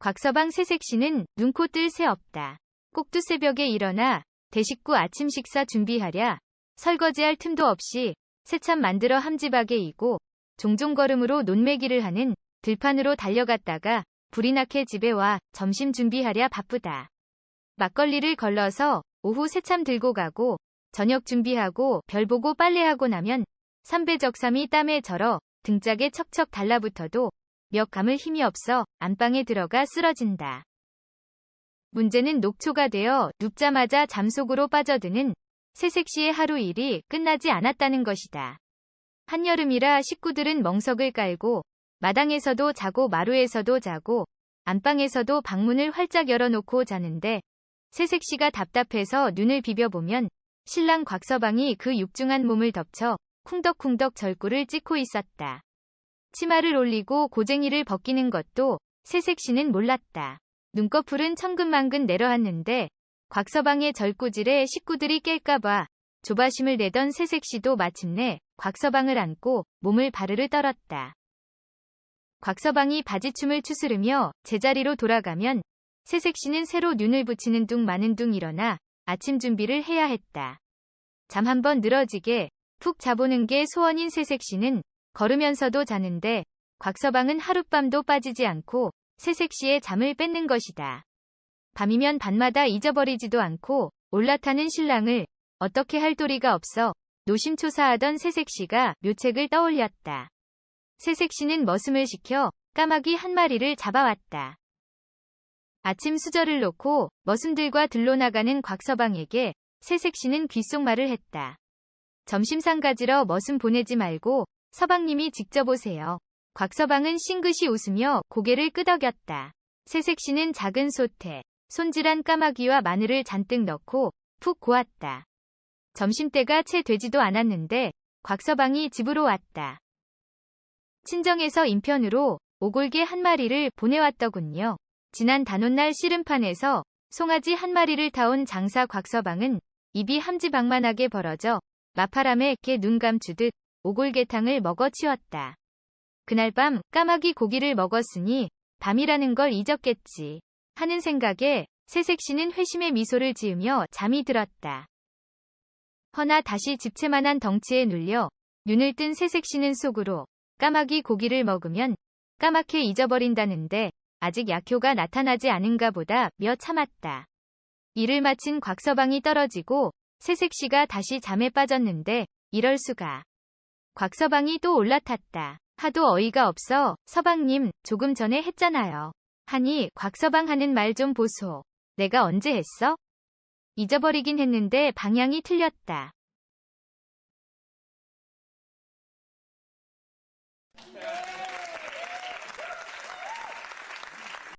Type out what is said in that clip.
곽서방 새색시는 눈코 뜰 새 없다. 꼭두 새벽에 일어나 대식구 아침 식사 준비하랴. 설거지할 틈도 없이 새참 만들어 함지박에 이고 종종 걸음으로 논매기를 하는 들판으로 달려갔다가 불이 나게 집에 와 점심 준비하랴 바쁘다. 막걸리를 걸러서 오후 새참 들고 가고 저녁 준비하고 별 보고 빨래하고 나면 삼배적삼이 땀에 절어 등짝에 척척 달라붙어도 몇 감을 힘이 없어 안방에 들어가 쓰러진다. 문제는 녹초가 되어 눕자마자 잠속으로 빠져드는 새색시의 하루 일이 끝나지 않았다는 것이다. 한여름이라 식구들은 멍석을 깔고 마당에서도 자고 마루에서도 자고 안방에서도 방문을 활짝 열어놓고 자는데 새색시가 답답해서 눈을 비벼보면 신랑 곽서방이 그 육중한 몸을 덮쳐 쿵덕쿵덕 절구를 찍고 있었다. 치마를 올리고 고쟁이를 벗기는 것도 새색시는 몰랐다. 눈꺼풀은 천근만근 내려앉는데 곽서방의 절구질에 식구들이 깰까봐 조바심을 내던 새색시도 마침내 곽서방을 안고 몸을 바르르 떨었다. 곽서방이 바지춤을 추스르며 제자리로 돌아가면 새색시는 새로 눈을 붙이는 둥 마는 둥 일어나 아침 준비를 해야 했다. 잠 한번 늘어지게 푹 자보는 게 소원인 새색시는 걸으면서도 자는데 곽서방은 하룻밤도 빠지지 않고 새색시의 잠을 뺏는 것이다. 밤이면 밤마다 잊어버리지도 않고 올라타는 신랑을 어떻게 할 도리가 없어 노심초사하던 새색시가 묘책을 떠올렸다. 새색시는 머슴을 시켜 까마귀 한 마리를 잡아왔다. 아침 수저를 놓고 머슴들과 들러나가는 곽서방에게 새색시는 귓속말을 했다. 점심상 가지러 머슴 보내지 말고 서방님이 직접 오세요. 곽서방은 싱긋이 웃으며 고개를 끄덕였다. 새색시는 작은 솥에 손질한 까마귀와 마늘을 잔뜩 넣고 푹 고았다. 점심때가 채 되지도 않았는데 곽서방이 집으로 왔다. 친정에서 인편으로 오골개 한 마리를 보내왔더군요. 지난 단오날 씨름판에서 송아지 한 마리를 타온 장사 곽서방은 입이 함지박만하게 벌어져 마파람에 개 눈 감추듯 오골개탕을 먹어 치웠다. 그날 밤 까마귀 고기를 먹었으니 밤이라는 걸 잊었겠지. 하는 생각에 새색시는 회심의 미소를 지으며 잠이 들었다. 허나 다시 집채만한 덩치에 눌려 눈을 뜬 새색시는 속으로 까마귀 고기를 먹으면 까맣게 잊어버린다는데 아직 약효가 나타나지 않은가 보다 며 참았다. 일을 마친 곽서방이 떨어지고 새색시가 다시 잠에 빠졌는데 이럴 수가. 곽서방이 또 올라탔다. 하도 어이가 없어 서방님 조금 전에 했잖아요. 하니 곽서방 하는 말 좀 보소. 내가 언제 했어? 잊어버리긴 했는데 방향이 틀렸다.